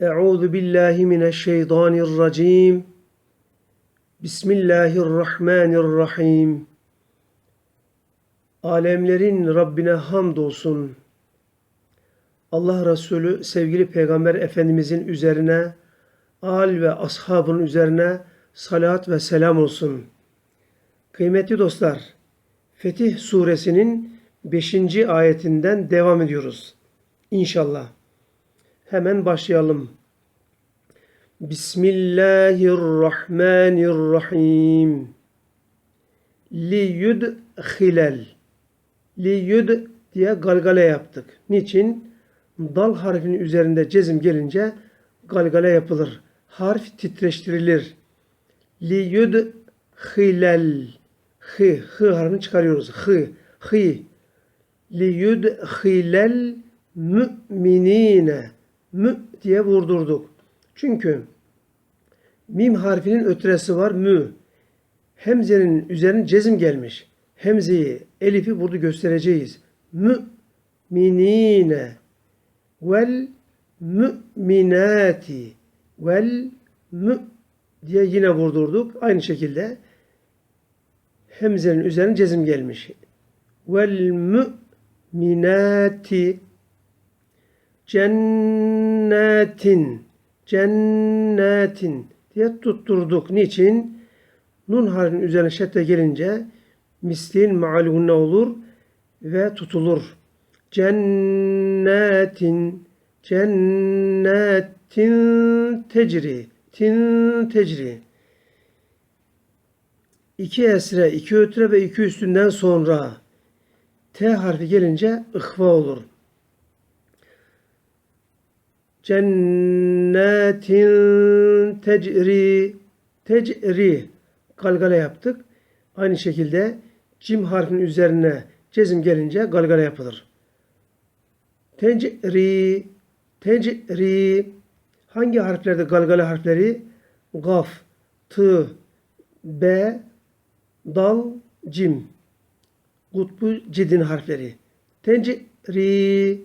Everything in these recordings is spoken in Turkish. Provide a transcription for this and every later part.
Euzu billahi mineşşeytanirracim. Bismillahirrahmanirrahim. Alemlerin Rabbine hamdolsun. Allah Resulü sevgili Peygamber Efendimizin üzerine, al ve ashabın üzerine salat ve selam olsun. Kıymetli dostlar, Fetih suresinin 5. ayetinden devam ediyoruz. İnşallah. Hemen başlayalım. Bismillahirrahmanirrahim. Li yudkhilel. Li yud diye galgale yaptık. Niçin? Dal harfinin üzerinde cezim gelince galgale yapılır. Harf titreştirilir. Li yudkhilel. Hı, hı harfini çıkarıyoruz. Hı, hı. Li yudkhilel müminine. Mü diye vurdurduk. Çünkü mim harfinin ötresi var mü. Hemzenin üzerine cezim gelmiş. Hemzeyi, elifi burada göstereceğiz. Mü minine vel müminati vel mü diye yine vurdurduk. Aynı şekilde hemzenin üzerine cezim gelmiş. Vel müminati cennetin cennetin diye tutturduk. Niçin? Nun harfinin üzerine şedde gelince mislin maalunne olur ve tutulur. Cennetin cennetin tecri tin tecri iki esre, iki ötre ve iki üstünden sonra T harfi gelince ıhva olur. Cennetin tecri tecri galgala yaptık. Aynı şekilde cim harfinin üzerine cezim gelince galgala yapılır. Tecri tecri hangi harflerde galgala harfleri? Gaf, tı, b, dal, cim. Kutbu cidin harfleri. Tecri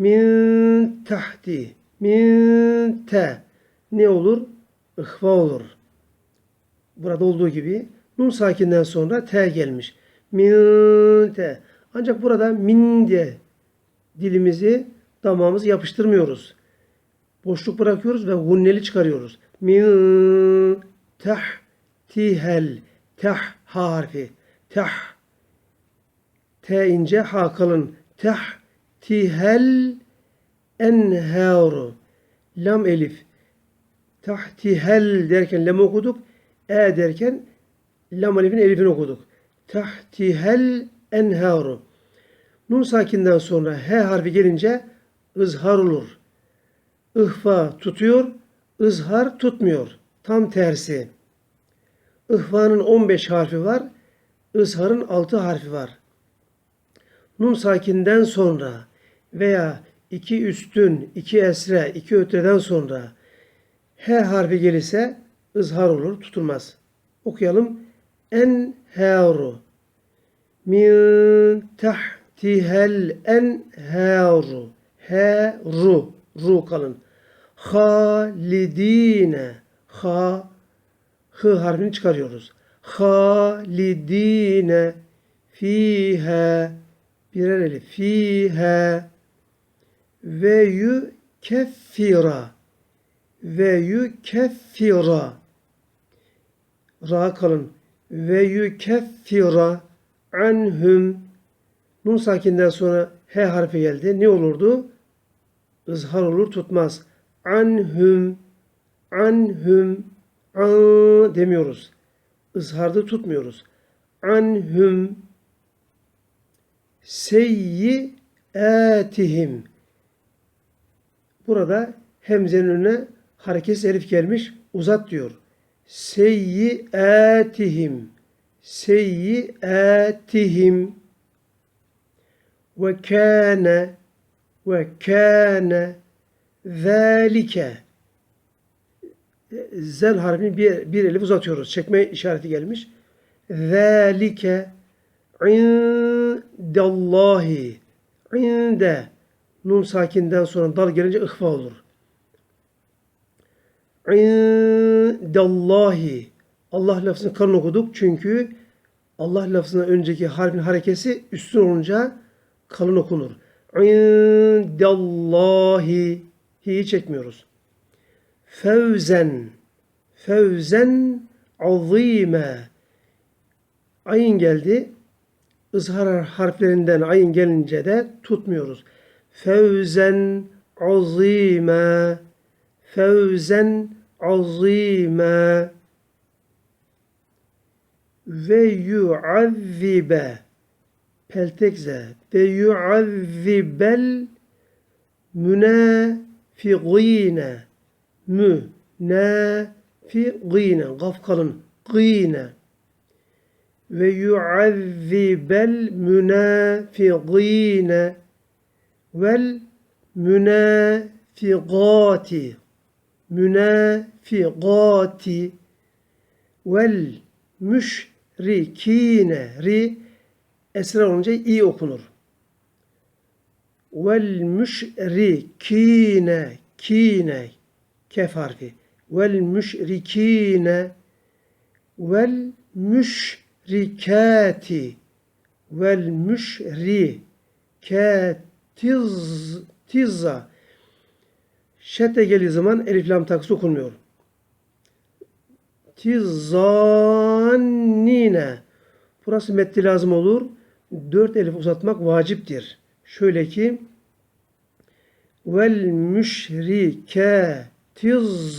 min tahti min te ne olur? İhva olur. Burada olduğu gibi nun sakinden sonra t gelmiş. Min te. Ancak burada min diye dilimizi damağımızı yapıştırmıyoruz. Boşluk bırakıyoruz ve gunneli çıkarıyoruz. Min tah tihel tah ha harfi. Tah T ince ha kalın. Tah tihel enharu. Lam elif. Tahtihel derken lam okuduk. E derken lam elifin elifini okuduk. Tahtihel enharu. Nun sakinden sonra H harfi gelince ızhar olur. İhfa tutuyor, ızhar tutmuyor. Tam tersi. İhvanın 15 harfi var, ızharın 6 harfi var. Nun sakinden sonra veya iki üstün, iki esre, iki ötreden sonra H harfi gelirse ızhar olur, tutulmaz. Okuyalım. En haru min tahtihel en haru he ru kalın. Halidine. Ha. Hı harfini çıkarıyoruz. Halidine. Fiha birer elif. Fiha ve yu keffira ve yu keffira ra kalın ve yu keffira anhum nun sakinden sonra h harfi geldi. Ne olurdu? Izhar olur tutmaz. Anhum anhum an demiyoruz. Izharda tutmuyoruz. Anhum seyyiatihim Burada hemzenin önüne hareketsiz elif gelmiş. Uzat diyor. Seyyiatihim. Seyyiatihim. Ve kâne ve kâne zâlike zel harfini bir, bir elif uzatıyoruz. Çekme işareti gelmiş. Zâlike indallahi inde Nun sakinden sonra dal gelince ihfa olur. indallahi. Allah lafzını kalın okuduk çünkü Allah lafzından önceki harfin harekesi üstün olunca kalın okunur. İndallahi. Hi'yi çekmiyoruz. Fevzen. Fevzen azime. Ayın geldi. Izhar harflerinden ayın gelince de tutmuyoruz. Fevzen azime. Fevzen azime. Ve yuazzibe. Peltekze. Ve yuazzibel münafiqine. Mü. Ne. Fi gîne. Gaf kalın. Gîne. Ve yuazzibel münafiqine. Vel münafiqati. Münafiqati. Vel müşrikine. Ri esra olunca iyi okunur. Vel müşrikine. Kine. Kef harfi. Vel müşrikine. Vel müşrikati. Vel müşrikatiz tizza. Şedde geldiği zaman elif lam takısı okunmuyor. Tizzannine. Burası metni lazım olur. Dört elif uzatmak vaciptir. Şöyle ki vel müşrike tizzannine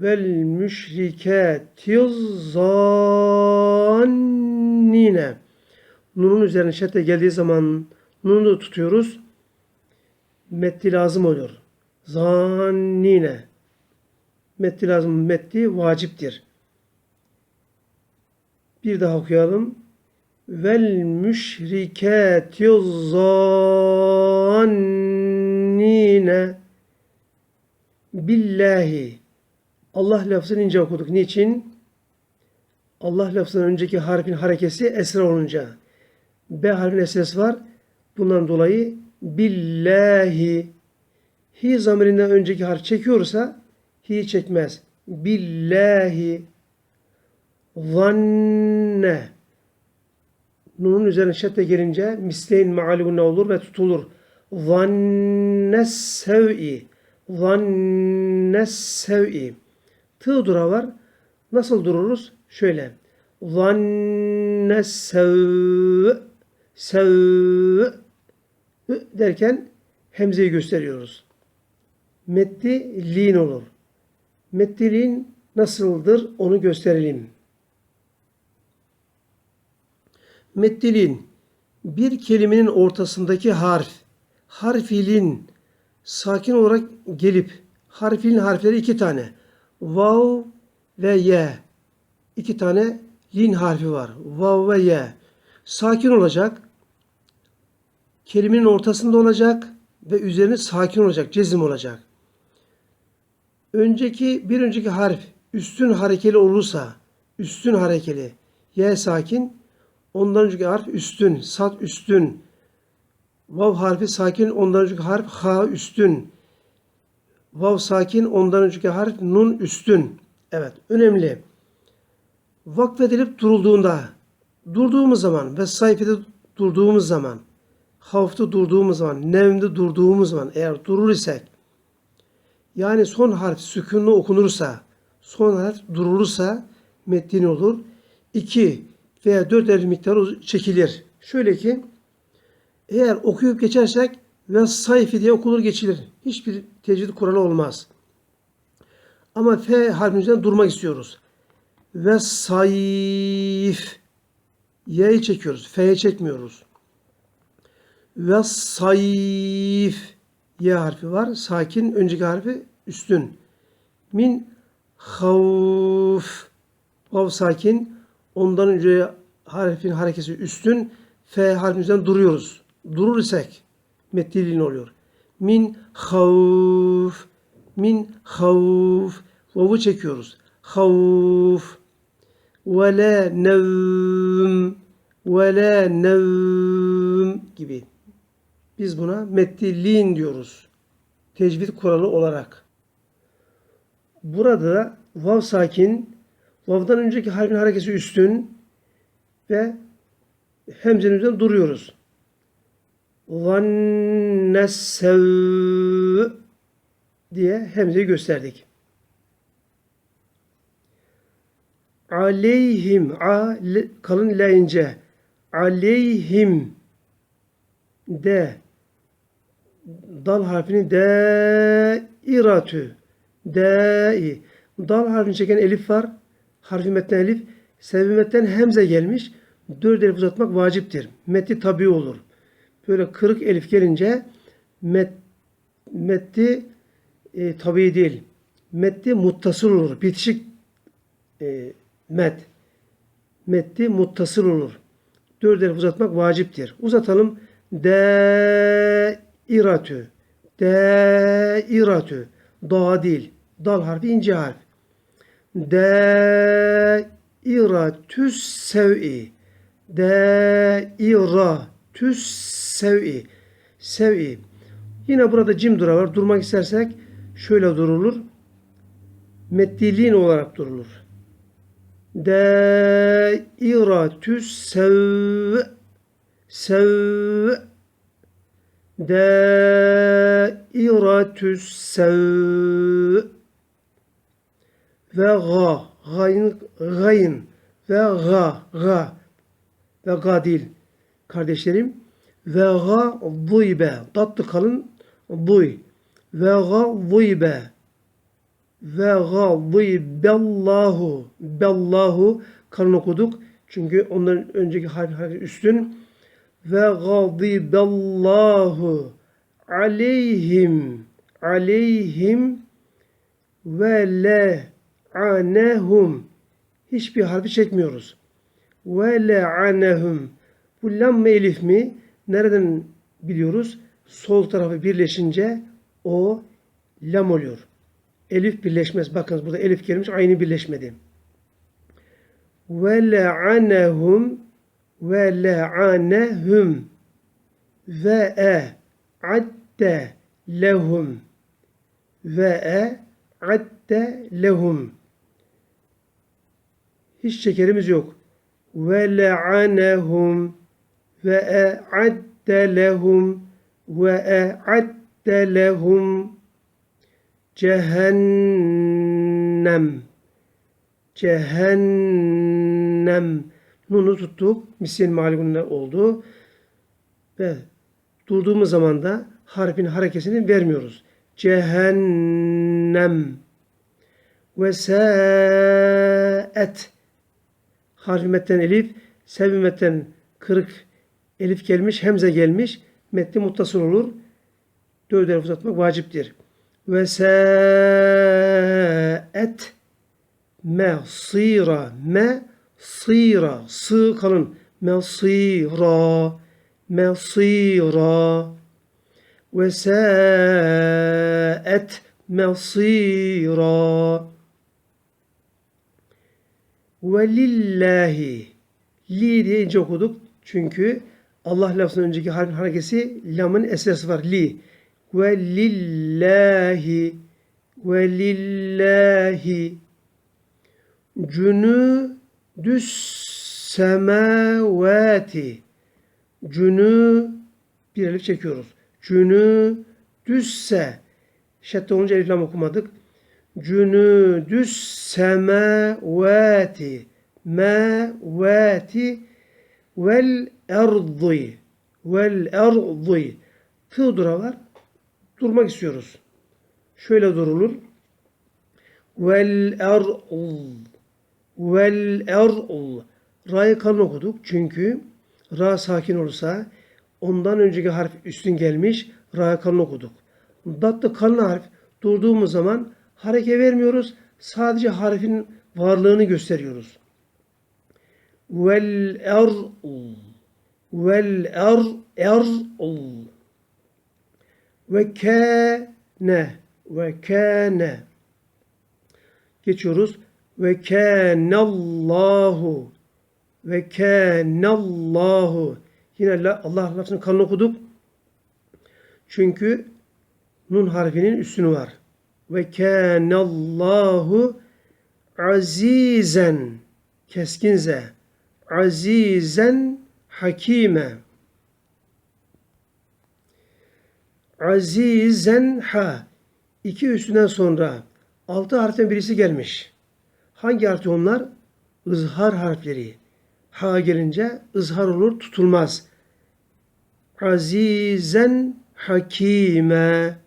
vel müşrike tizzannine Nunun üzerine şedde geldiği zaman nunu tutuyoruz. Metti lazım oluyor. Zannine. Metti lazım. Metti vaciptir. Bir daha okuyalım. Vel müşrikâti zannine billahi. Allah lafzını ince okuduk. Niçin? Allah lafzının önceki harfin harekesi esra olunca. B harfin esresi var. Bundan dolayı billahi hi zamirinden önceki harf çekiyorsa hi çekmez. Billahi zanne Nun'un üzerine şedde gelince misleyin maali ne olur ve tutulur. Zanne sev'i Zanne sev'i Tığ dura var. Nasıl dururuz? Şöyle. Zanne sev'i Sev'i derken hemzeyi gösteriyoruz. Metti lin olur. Metti lin nasıldır onu gösterelim. Mettilin bir kelimenin ortasındaki harf harfilin sakin olarak gelip harfilin harfleri iki tane. Vav ve ye. iki tane lin harfi var. Vav ve ye. Sakin olacak. Kelimenin ortasında olacak ve üzerine sakin olacak, cezim olacak. Önceki bir önceki harf üstün harekeli olursa, üstün harekeli, y sakin, ondan önceki harf üstün, sat üstün, vav harfi sakin, ondan önceki harf ha üstün, vav sakin, ondan önceki harf nun üstün. Evet, önemli. Vakfedilip durulduğunda, durduğumuz zaman ve sayfada durduğumuz zaman havfta durduğumuz zaman, nevmde durduğumuz zaman eğer durur isek yani son harf sükunlu okunursa, son harf durulursa metnin olur. 2 veya 4 elif miktarı çekilir. Şöyle ki eğer okuyup geçersek ve sayfi diye okunur geçilir. Hiçbir tecvid kuralı olmaz. Ama F harfinden durmak istiyoruz. Ve sayf Y'yi çekiyoruz. F'ye çekmiyoruz ve sayif y harfi var. Sakin önceki harfi üstün. Min havf vav sakin ondan önce harfin harekesi üstün. F harfimizden duruyoruz. Durur isek meddilin oluyor. Min havf min havf vav'u çekiyoruz. Havf ve la nevm ve la nevm gibi. Biz buna meddiliğin diyoruz. Tecvid kuralı olarak. Burada vav sakin, vav'dan önceki harfin harekesi üstün ve hemzenin üzerinde duruyoruz. Zannessev diye hemzeyi gösterdik. Aleyhim a kalın la ince. Aleyhim de dal harfini dairatü dai dal harfini çeken elif var. Harfi metten elif. Sebebi metten hemze gelmiş. Dört elif uzatmak vaciptir. Metti tabi olur. Böyle kırık elif gelince met, metti e, tabi değil. Metti muttasıl olur. Bitişik e, met. Metti muttasıl olur. Dört elif uzatmak vaciptir. Uzatalım. Dairatü. Dairatü. Da değil. Dal harfi ince harf. Dairatüs sev'i. Dairatüs sev'i. Sev'i. Yine burada cim dura var. Durmak istersek şöyle durulur. Meddiliğin olarak durulur. Dairatüs sev sev Dairatüs sev ve ga gayın gayın. Ve ga ga. Ve ga değil kardeşlerim. Ve ga duybe tatlı kalın duy ve ga duybe ve gâdî bellahu kalın okuduk. Çünkü ondan önceki harf, harf üstün. Ve gâdî bellahu aleyhim. Aleyhim. Ve le anehum. Hiçbir harfi çekmiyoruz. Ve le anehum. Bu lam mı elif mi? Nereden biliyoruz? Sol tarafı birleşince o lam oluyor. Elif birleşmez. Bakınız burada elif gelmiş aynı birleşmedi. Ve le'anehum ve le'anehum ve e adde lehum ve e adde lehum hiç şekerimiz yok. Ve le'anehum ve e adde lehum ve e adde lehum cehennem cehennem nunu tuttuk. Misyen maligunne oldu. Ve durduğumuz zaman da harfin harekesini vermiyoruz. Cehennem ve saet harfi metten elif sevbi metten kırık elif gelmiş hemze gelmiş metni muttasıl olur. Dört elif uzatmak vaciptir ve saet mesira mesira sı kalın. Mesira mesira ve saet mesira ve lillahi. Li diye ince okuduk çünkü Allah lafzının önceki harfin harekesi lamın esresi var li ve lillahi ve lillahi cünüdüs semavati cünü bir elif çekiyoruz. Cünüdüsse şedde olunca elif lam okumadık. Cünüdüs semavati mevati vel erdı vel erdı tığ dura var durmak istiyoruz. Şöyle durulur. Vel er'ul vel er'ul Ra'yı kalın okuduk. Çünkü Ra sakin olursa ondan önceki harf üstün gelmiş. Ra'yı kalın okuduk. Datlı kalın harf durduğumuz zaman hareket vermiyoruz. Sadece harfin varlığını gösteriyoruz. Vel er'ul vel er er'ul ve kâne ve kâne geçiyoruz. Ve kânallahu ve kânallahu yine Allah lafzını kalın okuduk. Çünkü nun harfinin üstünü var. Ve kânallahu azizen keskinze azizen hakime azizen ha iki üstünden sonra altı harften birisi gelmiş. Hangi harfti onlar? Izhar harfleri. Ha gelince ızhar olur, tutulmaz. Azizen hakime.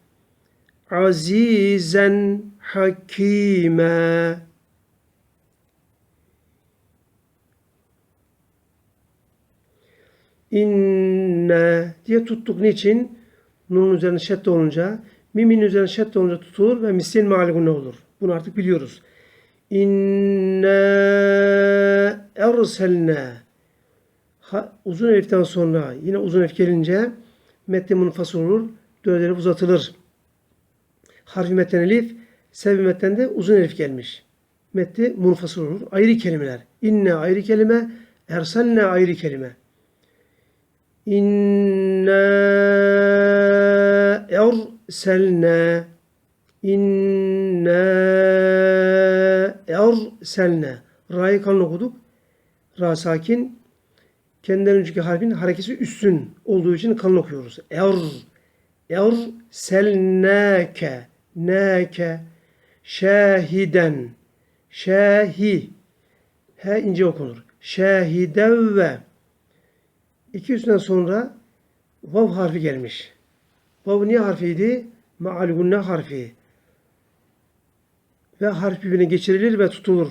Azizen hakime. İnne diye tuttuk. Niçin? Nunun üzerine şedde olunca, mimin üzerine şedde olunca tutulur ve mislin maligune olur. Bunu artık biliyoruz. İnne erselne uzun eliften sonra yine uzun elif gelince metni munfasıl olur. Dört elif uzatılır. Harfi metten elif, sebebi metten de uzun elif gelmiş. Metni munfasıl olur. Ayrı kelimeler. İnne ayrı kelime, erselne ayrı kelime. İnna erselne İnna erselne Ra'yı kalın okuduk. Ra sakin. Kendinden önceki harfin harekesi üstün olduğu için kalın okuyoruz. Er er selnake nake şahiden şahi he ince okunur. Şahidevve İki üstünden sonra vav harfi gelmiş. Vav niye harfiydi? Ma'al gunne harfi. Ve harf birbirine geçirilir ve tutulur.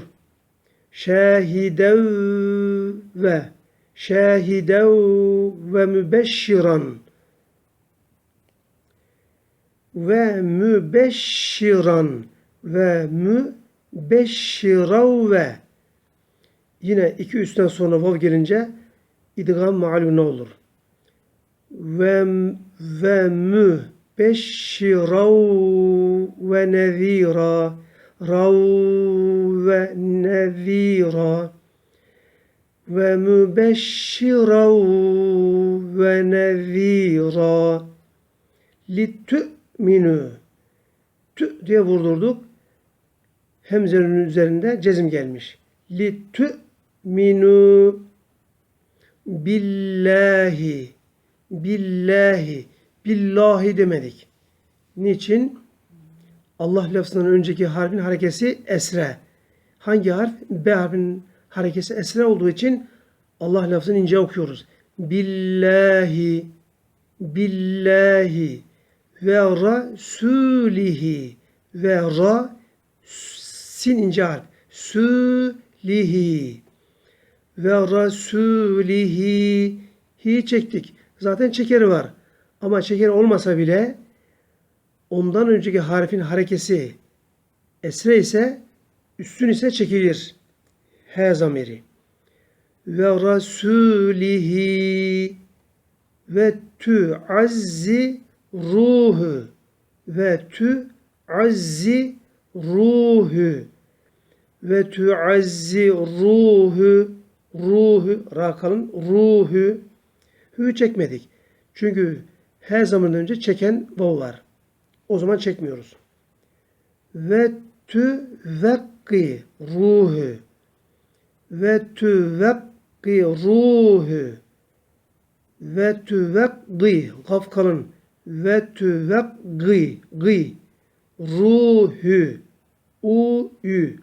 Şahidev ve şahidev ve mübeşşiran ve mübeşşiran ve mübeşşirav ve yine iki üstten sonra vav gelince idgam ma'lune olur. Ve ve mü beşşirav ve nezira rav ve nezira ve mübeşşirav ve nezira litü'minü tü diye vurdurduk. Hemzenin üzerinde cezim gelmiş. Litü'minü billahi billahi billahi demedik. Niçin? Allah lafzından önceki harfin harekesi esre. Hangi harf? B harfinin harekesi esre olduğu için Allah lafzını ince okuyoruz. Billahi billahi ve rasulihi ve ra sin ince harf. Sülihi ve rasulihi hi çektik. Zaten çekeri var. Ama çekeri olmasa bile ondan önceki harfin harekesi esre ise üstün ise çekilir. H zamiri. Ve rasulihi ve tu azzi ruhu ve tu azzi ruhu ve tu azzi ruhu ruhu, ra kalın, ruhu, hü çekmedik. Çünkü her zaman önce çeken vav var. O zaman çekmiyoruz. Ve tü vekki ruhu ve tü vekki ruhu ve tü vekki gaf kalın ve tü vekki gı ruhu u ü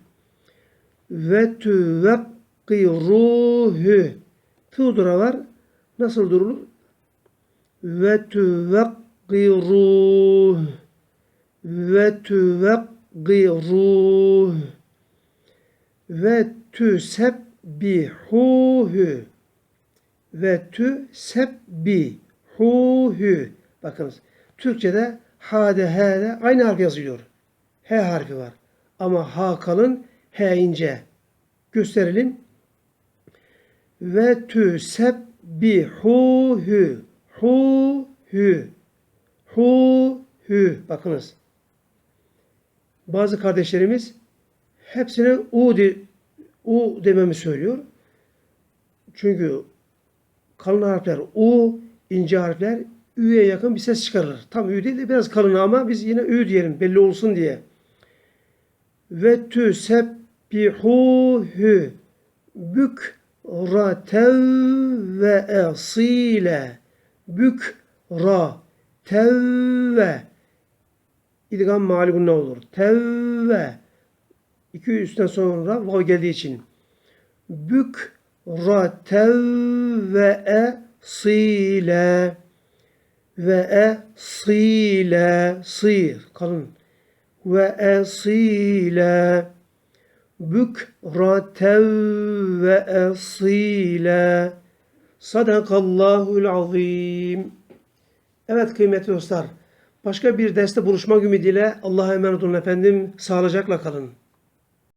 ve tü vekki ruhu. Tığ var. Nasıl durulur? Ve tüvekkiruh. Ve tüvekkiruh. Ve tüsebbihuhu. Ve tüsebbihuhu. Bakınız. Türkçe'de ha'de h'de aynı harf yazıyor. H harfi var. Ama ha kalın, h ince. Gösterelim ve tüsebbihuhu hu hu hu hu bakınız bazı kardeşlerimiz hepsine u de, u dememi söylüyor. Çünkü kalın harfler u, ince harfler ü'ye yakın bir ses çıkarır. Tam ü değil de biraz kalın ama biz yine ü diyelim belli olsun diye. Ve tüsebbihuhu bükratev ve esile bükra tevve. İdgam mali ne olur. Tevve. İki üstten sonra vav geldiği için. Bükratev ve esile ve esile sıyır kalın. Ve esile bükratev ve esile. Sadakallahul azim. Evet kıymetli dostlar başka bir derste buluşmak ümidiyle Allah'a emanet olun efendim. Sağlıcakla kalın.